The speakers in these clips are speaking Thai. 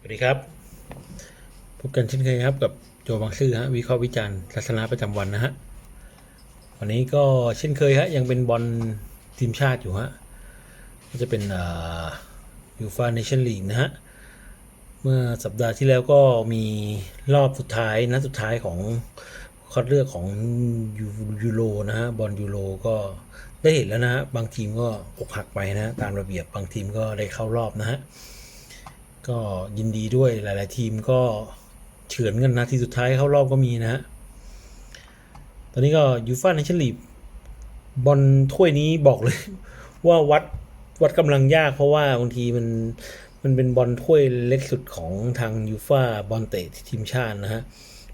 สวัสดีครับ พบกันเช่นเคยครับกับโจบางซื่อฮะวิเคราะห์วิจารณ์ศาสนาประจำวันนะฮะวันนี้ก็เช่นเคยฮะยังเป็นบอลทีมชาติอยู่ฮะก็จะเป็นยูฟาเนชั่นลีกนะฮะเมื่อสัปดาห์ที่แล้วก็มีรอบสุดท้ายนัดสุดท้ายของคัดเลือกของยูยูโรนะฮะบอลยูโรก็ได้เห็นแล้วนะฮะบางทีมก็อกหักไปนะตามระเบียบบางทีมก็ได้เข้ารอบนะฮะ ก็ยินดีด้วยหลาย ๆ ทีมก็เฉือนกันนาทีสุดท้ายเข้ารอบก็มีนะฮะ ตอนนี้ก็ยูฟ่าในชั่นลีกบอลถ้วยนี้บอกเลย ว่าวัดวัดกำลังยากเพราะว่าบางทีมันมันเป็นบอลถ้วยเล็กสุดของทางยูฟ่าบอลเตะทีมชาตินะฮะ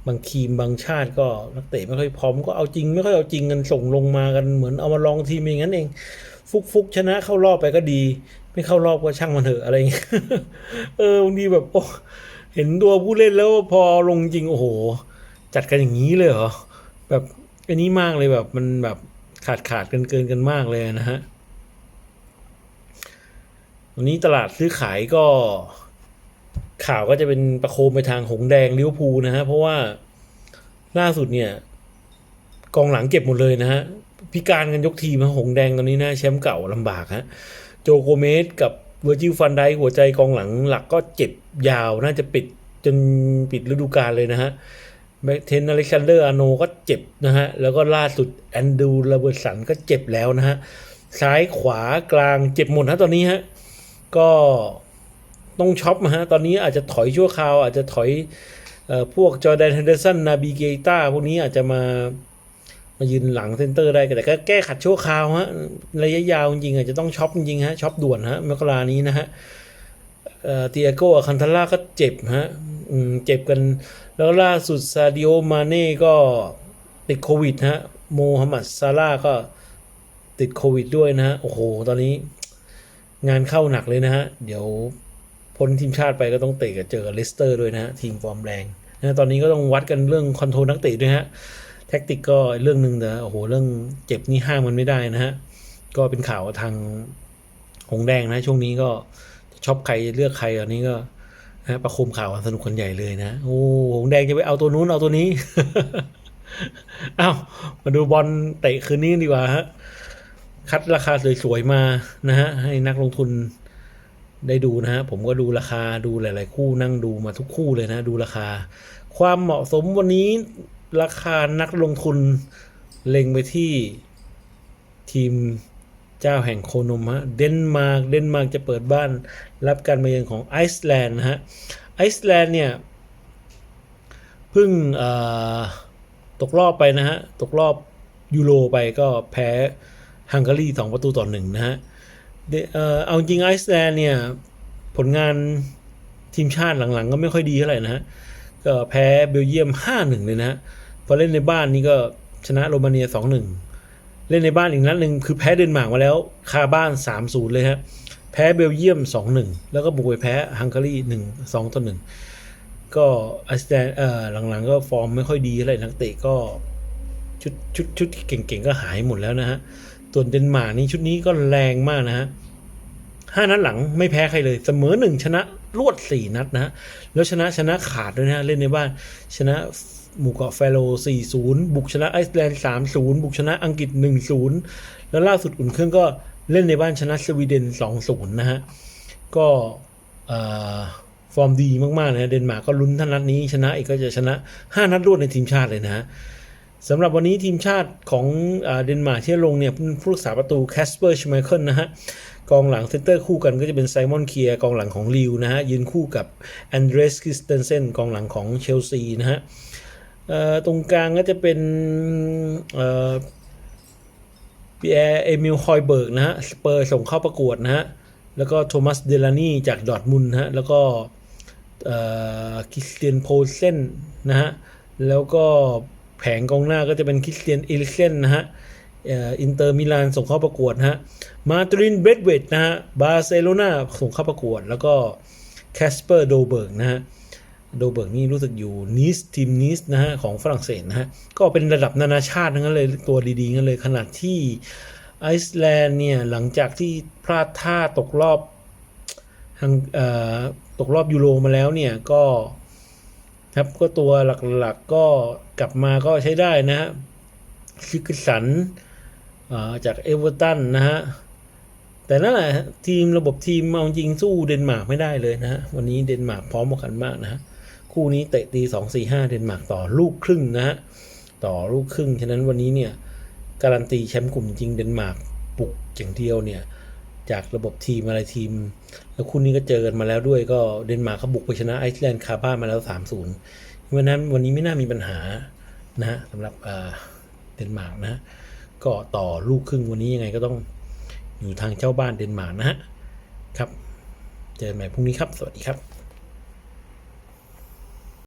บางทีมบางชาติก็นักเตะไม่ค่อยพร้อมก็เอาจริง ไม่ค่อยเอาจริงกันส่งลงมากันเหมือนเอามาลองทีมอย่างนั้นเอง ฟุกฟุกชนะเข้ารอบไปก็ดี ไม่เข้ารอบก็ช่างมันเถอะอะไรอย่างเงี้ยเออบางทีแบบโอ้เห็นตัวผู้เล่นแล้วพอลงจริงโอ้โห จัดกันอย่างนี้เลยเหรอแบบอันนี้มากเลยแบบมันแบบขาดขาดกันเกินกันมากเลยนะฮะวันนี้ตลาดซื้อขายก็ข่าวก็จะเป็นประโคมไปทางหงแดงลิเวอร์พูลนะฮะ เพราะว่าล่าสุดเนี่ย กองหลังเก็บหมดเลยนะฮะ พิการกันยกทีมหงแดงตอนนี้นะแชมป์เก่าลำบากฮะโจโกเมสกับเวอร์จิลฟันไดหัวใจกองหลังหลักก็เจ็บยาวน่าจะปิดจนปิดฤดูกาลเลยนะฮะเทนอเล็กซานเดอร์อาโนก็เจ็บนะฮะ แล้วก็ล่าสุดแอนดูลาเบอร์สันก็เจ็บแล้วนะฮะ ซ้ายขวากลางเจ็บหมดนะตอนนี้ฮะ ก็ต้องช็อปนะฮะ ตอนนี้อาจจะถอยชั่วคราว อาจจะถอยอพวกจอร์แดนเฮนเดอร์สันนาบีเกต้าพวกนี้อาจจะมา มายืนหลังเซนเตอร์ได้แต่ก็แก้ขัดชั่วคราวฮะระยะยาวจริงอาจจะต้องช็อปจริงฮะช็อปด่วนฮะมกรานี้นะฮะเอ่อเตียโกอาคันทาร่าก็เจ็บฮะเจ็บกัน แล้วล่าสุดซาดิโอมาเน่ก็ติดโควิดฮะโมฮัมหมัดซาร่าก็ติดโควิดด้วยนะฮะโอ้โห ตอนนี้งานเข้าหนักเลยนะฮะ เดี๋ยวพ้นทีมชาติไปก็ต้องเตะกับเจอเลสเตอร์ด้วยนะฮะ ทีมฟอร์มแรงนะตอนนี้ก็ต้องวัดกันเรื่องคอนโทรลนักเตะด้วยฮะ แท็กติกก็เรื่องหนึ่งแต่โอ้โหเรื่องเจ็บนี่ห้ามมันไม่ได้นะฮะก็เป็นข่าวทางหงแดงนะช่วงนี้ก็ชอบใครเลือกใครอันนี้ก็นะประโคมข่าวสนุกคนใหญ่เลยนะโอ้หงแดงจะไปเอาตัวนู้นเอาตัวนี้อ้าวมาดูบอลเตะคืนนี้ดีกว่าฮะคัดราคาสวยๆมานะฮะให้นักลงทุนได้ดูนะฮะผมก็ดูราคาดูหลาย ๆ คู่นั่งดูมาทุกคู่เลยนะ ดูราคา ความเหมาะสมวันนี้ ราคานักลงทุนเล็งไปที่ทีมเจ้าแห่งโคนมฮะเดนมาร์กเดนมาร์กจะเปิดบ้านรับการมาเยือนของไอซ์แลนด์นะฮะไอซ์แลนด์เนี่ยเพิ่งตกรอบไปนะฮะ ตกรอบยูโรไปก็แพ้ฮังการีสองประตูต่อหนึ่งนะฮะเออเอาจริงไอซ์แลนด์เนี่ย ผลงานทีมชาติหลังๆ ก็ไม่ค่อยดีเท่าไหร่นะฮะ ก็แพ้เบลเยียม 5-1 เลยนะฮะ พอเล่นในบ้านนี่ก็ชนะโรมาเนีย2-1เล่นในบ้านอีกนัดหนึ่งคือแพ้เดนมาร์กมาแล้วคาบ้าน3-0เลยฮะแพ้เบลเยียม2-1แล้วก็บุกไปแพ้ฮังการี1 2ต่อ1ก็อัสแตนเอ่อหลังๆ ก็ฟอร์มไม่ค่อยดีอะไรนักเตะก็ชุดชุดชุดที่เก่งๆ ก็หายหมดแล้วนะฮะตัวนเดนมาร์กนี่ชุดนี้ก็แรงมากนะฮะห้านัดหลังไม่แพ้ใครเลยเสมอหนึ่งชนะรวดสี่นัดนะฮะแล้วชนะชนะขาดด้วยนะฮะเล่นในบ้านชนะ หมู่เกาะแฟโรสี่ศูนย์บุกชนะไอซ์แลนด์สามศูนย์บุกชนะอังกฤษหนึ่งศูนย์แล้วล่าสุดอุ่นเครื่องก็เล่นในบ้านชนะสวีเดนสองศูนย์นะฮะ ก็ฟอร์มดีมาก ๆนะฮะเดนมาร์กก็ลุ้นท่านัดนี้ชนะอีกก็จะชนะห้านัดรวดในทีมชาติเลยนะฮะสำหรับวันนี้ทีมชาติของเดนมาร์กที่ลงเนี่ยผู้รักษาประตูแคสเปอร์ชไมเคิลนะฮะกองหลังเซนเตอร์คู่กันก็จะเป็นไซมอนเคียร์กองหลังของลิวนะฮะยืนคู่กับแอนเดรสคริสเตนเซนกองหลังของเชลซีนะฮะ ตรงกลางก็จะเป็นเอ่อปีแอร์เอมิลฮอยเบิร์กนะฮะสเปอร์ส่งเข้าประกวดนะฮะ แล้วก็โทมัสเดลานีจากดอทมุนฮะ แล้วก็คริสเตียนโพเซนนะฮะ แล้วก็แผงกองหน้าก็จะเป็นคริสเตียนเอลิเซนนะฮะอินเตอร์มิลานส่งเข้าประกวดนะฮะ มาตรินเบรดเวดนะฮะ บาร์เซโลนาส่งเข้าประกวด แล้วก็แคสเปอร์โดเบิร์กนะฮะ โดเบิร์กนี่รู้สึกอยู่นิสทีมนิสนะฮะของฝรั่งเศสนะฮะก็เป็นระดับนานาชาติทั้งนั้นเลยตัวดีๆกันเลยขนาดที่ไอซ์แลนด์เนี่ยหลังจากที่พลาดท่าตกรอบทางเอ่อตกรอบยูโรมาแล้วเนี่ยก็ครับก็ตัวหลักๆก็กลับมาก็ใช้ได้นะฮะซิกสันเอ่อจากเอเวอร์ตันนะฮะแต่นั่นแหละฮะทีมระบบทีมเอาจริงสู้เดนมาร์กไม่ได้เลยนะฮะวันนี้เดนมาร์กพร้อมกันมากนะฮะ คู่นี้เตะตีสองสี่ห้าเดนมาร์กต่อลูกครึ่งนะฮะต่อลูกครึ่ง ฉะนั้นวันนี้เนี่ยการันตีแชมป์กลุ่มจริงเดนมาร์กปุกอย่างเดียวเนี่ยจากระบบทีมอะไรทีม แล้วคู่นี้ก็เจอกันมาแล้วด้วยก็เดนมาร์กเขาบุกไปชนะไอซ์แลนด์คาบ้ามาแล้ว 3-0เพราะฉะนั้นวันนี้ไม่น่ามีปัญหานะฮะสำหรับเดนมาร์กนะฮะก็ต่อลูกครึ่งวันนี้ยังไงก็ต้องอยู่ทางเจ้าบ้านเดนมาร์กนะฮะครับ เจอกันใหม่พรุ่งนี้ครับ สวัสดีครับ